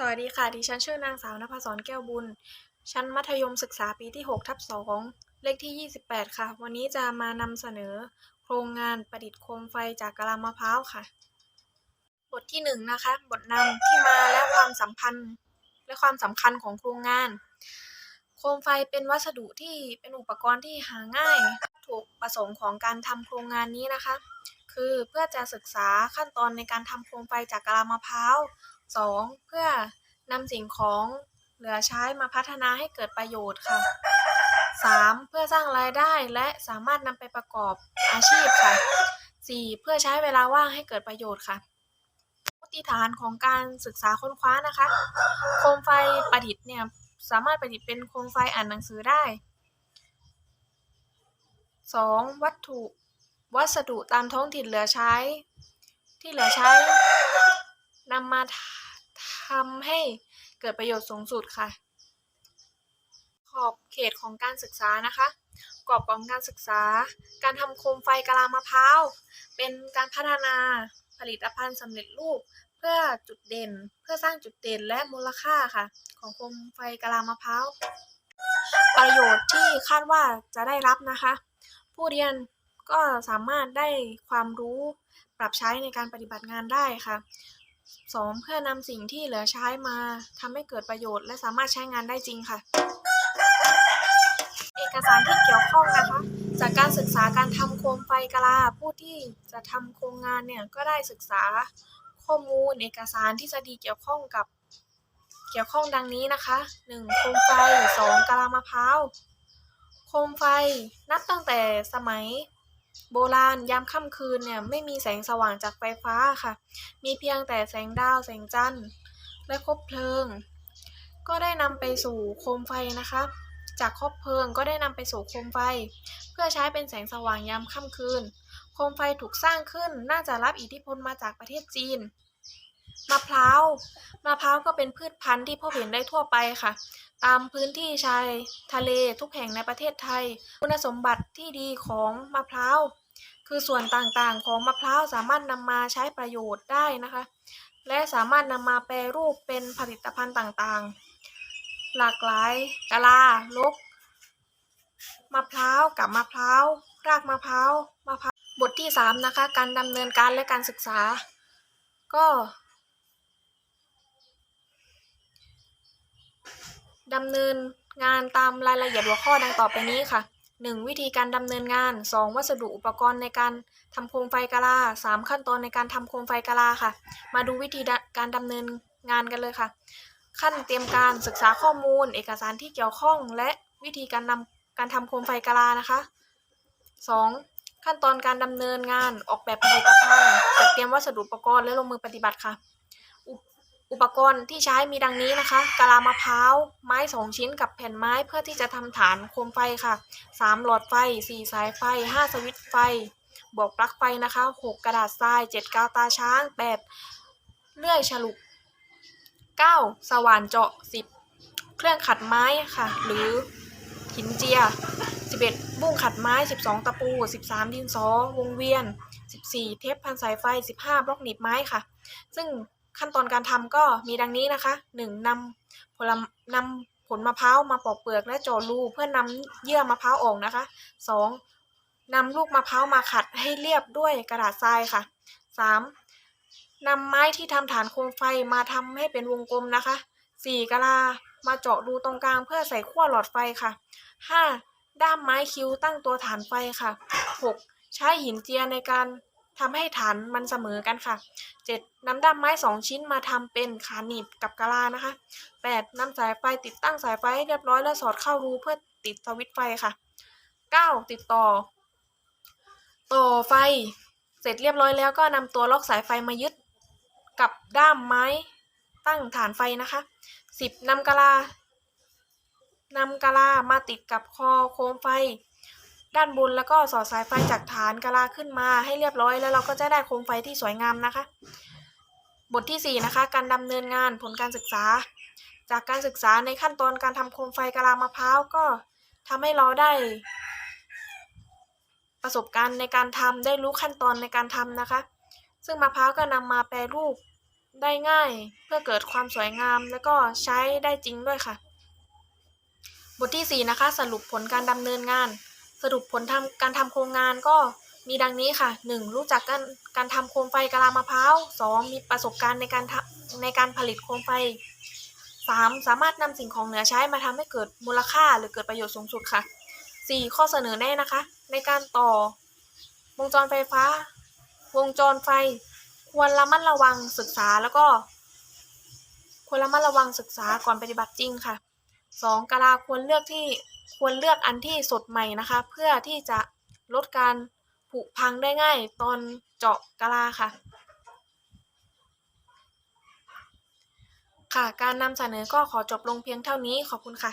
สวัสดีค่ะ ดิฉันชื่อนางสาวนภศรแก้วบุญ ชั้นมัธยมศึกษาปีที่ 6 ทับ 2 เลขที่ 28 ค่ะ วันนี้จะมานำเสนอ โครงงานประดิษฐ์โคมไฟจากกะลามะพร้าวค่ะ บทที่ 1 นะคะ บทนำที่มาและความสัมพันธ์และความสำคัญของโครงงาน โคมไฟเป็นวัสดุที่เป็นอุปกรณ์ที่หาง่าย ถูกประสงค์ของการทำโครงงานนี้นะคะ คือเพื่อจะศึกษาขั้นตอนในการทำโคมไฟจากกะลามะพร้าว 2. เพื่อนำสิ่งของเหลือใช้มาพัฒนาให้เกิดประโยชน์ค่ะ 3. เพื่อสร้างรายได้และสามารถนำไปประกอบอาชีพค่ะ 4. เพื่อใช้เวลาว่างให้เกิดประโยชน์ค่ะมาตรฐานของการศึกษาค้นคว้านะคะ โคมไฟประดิษฐ์เนี่ยสามารถประดิษฐ์เป็นโคมไฟอ่านหนังสือได้ 2. วัตถุวัสดุตามท้องถิ่นเหลือใช้ ที่เหลือใช้ นำมาทำให้เกิดประโยชน์สูงสุดค่ะ ขอบเขตของการศึกษานะคะกรอบของการศึกษา การทำโคมไฟกะลามะพร้าว เป็นการพัฒนาผลิตภัณฑ์สำเร็จรูป เพื่อจุดเด่น เพื่อสร้างจุดเด่นและมูลค่าค่ะ ของโคมไฟกะลามะพร้าว ประโยชน์ที่คาดว่าจะได้รับนะคะ ผู้เรียนก็สามารถได้ความรู้ปรับใช้ในการปฏิบัติงานได้ค่ะ 2. เพื่อนำสิ่งที่เหลือใช้มาทำให้เกิดประโยชน์ และสามารถใช้งานได้จริงค่ะ เอกสารที่เกี่ยวข้องนะคะ จากการศึกษาการทำโคมไฟกะลา ผู้ที่จะทำโครงงานเนี่ยก็ได้ศึกษาข้อมูลเอกสารทฤษฎีเกี่ยวข้องกับเกี่ยวข้องดังนี้นะคะ 1. โคมไฟ 2. กะลามะพร้าว โคมไฟนับตั้งแต่สมัย โบราณยามค่ำคืนเนี่ยไม่มีแสงสว่างจากไฟฟ้าค่ะ มีเพียงแต่แสงดาวแสงจันทร์ และคบเพลิง ก็ได้นำไปสู่โคมไฟนะคะ จากคบเพลิงก็ได้นำไปสู่โคมไฟ เพื่อใช้เป็นแสงสว่างยามค่ำคืน โคมไฟถูกสร้างขึ้นน่าจะรับอิทธิพลมาจากประเทศจีน มะพร้าวมะพร้าวก็เป็นพืชพันธุ์ที่พบเห็นได้ทั่วไปค่ะ ตามพื้นที่ชายทะเลทุกแห่งในประเทศไทย คุณสมบัติที่ดีของมะพร้าวคือส่วนต่างๆ ของมะพร้าวสามารถนำมาใช้ประโยชน์ได้นะคะ และสามารถนำมาแปรรูปเป็นผลิตภัณฑ์ต่างๆ หลากหลายกะลาลกมะพร้าวกับมะพร้าวรากมะพร้าวมะพร้าวบทที่ 3 นะคะ การดำเนินการและการศึกษา ก็ ดำเนินงานตามรายละเอียดหัวข้อดังต่อไปนี้ค่ะ 1. วิธีการดำเนินงาน 2. วัสดุอุปกรณ์ในการทำโคมไฟกะลา 3. ขั้นตอนในการทำโคมไฟกะลาค่ะ มาดูวิธีการดำเนินงานกันเลยค่ะ ขั้นเตรียมการศึกษาข้อมูล เอกสารที่เกี่ยวข้อง และวิธีการนำการทำโคมไฟกะลานะคะ 2. ขั้นตอนการดำเนินงานออกแบบผลิตภัณฑ์จัดเตรียมวัสดุอุปกรณ์และลงมือปฏิบัติค่ะ อุปกรณ์ที่ใช้มีดังนี้นะคะกะลามะพร้าว ไม้สองชิ้นกับแผ่นไม้เพื่อที่จะทำฐานโคมไฟค่ะสามหลอดไฟสี่สายไฟห้าสวิตช์ไฟ บวกปลั๊กไฟนะคะหกกระดาษทรายเจ็ดกาวตาช้างแปดเลื่อยฉลุเก้าสว่านเจาะสิบเครื่องขัดไม้ค่ะ หรือหินเจียสิบเอ็ดบุ้งขัดไม้สิบสองตะปูสิบสามดินสอวงเวียนสิบสี่เทปพันสายไฟสิบห้าบล็อกหนีบไม้ค่ะ ซึ่ง ขั้นตอนการทำก็มีดังนี้นะคะ 1. นำผลนำผลมะพร้าวมาปอกเปลือกและเจาะรูเพื่อนำเยื่อมะพร้าวออกนะคะ 2. นำลูกมะพร้าวมาขัดให้เรียบด้วยกระดาษทรายค่ะ 3. นำไม้ที่ทำฐานโคมไฟมาทำให้เป็นวงกลมนะคะ 4. กะลามาเจาะรูตรงกลางเพื่อใส่ขั้วหลอดไฟค่ะ 5. ด้ามไม้คิ้วตั้งตัวฐานไฟค่ะ 6. ใช้หินเจียในการ ทำให้ฐานมันเสมอกันค่ะ 7. นำด้ามไม้ 2 ชิ้นมาทำเป็นขาหนีบกับกะลานะคะ 8. นำสายไฟติดตั้งสายไฟให้เรียบร้อยแล้วสอดเข้ารูเพื่อติดสวิตช์ไฟค่ะ 9. ติดต่อ ต่อไฟ เสร็จเรียบร้อยแล้วก็นำตัวล็อกสายไฟมายึดกับด้ามไม้ตั้งฐานไฟนะคะ 10. นำกะลานำกะลามาติดกับคอโคมไฟ ด้านบนแล้วก็สอดสายไฟจากฐานกะลาขึ้นมาให้เรียบร้อย แล้วเราก็จะได้โคมไฟที่สวยงามนะคะ บทที่ 4 นะคะ การดำเนินงานผลการศึกษา จากการศึกษาในขั้นตอนการทำโคมไฟกะลามะพร้าวก็ทำให้เราได้ ประสบการณ์ในการทำได้รู้ขั้นตอนในการทำนะคะ ซึ่งมะพร้าวก็นำมาแปรรูปได้ง่ายเพื่อเกิดความสวยงามแล้วก็ใช้ได้จริงด้วยค่ะ บทที่ 4 นะคะ สรุปผลการดำเนินงาน สรุปผลทำการทำโครงงานก็มีดังนี้ค่ะ 1. รู้จักการการทำโคมไฟกะลามะพร้าว 2. มีประสบการณ์ในการในการผลิตโคมไฟ 3. สามารถนำสิ่งของเหลือใช้มาทำให้เกิดมูลค่าหรือเกิดประโยชน์สูงสุดค่ะ 4. ข้อเสนอแนะนะคะ ในการต่อ วงจรไฟฟ้า วงจรไฟ ควรระมัดระวังศึกษาแล้วก็ ควรระมัดระวังศึกษาก่อนปฏิบัติจริงค่ะ 2. กะลาควรเลือกที่ ควรเลือกอันที่สดใหม่นะคะ เพื่อที่จะลดการผุพังได้ง่ายตอนเจาะกะลาค่ะ ค่ะ การนำเสนอก็ขอจบลงเพียงเท่านี้ขอบคุณค่ะ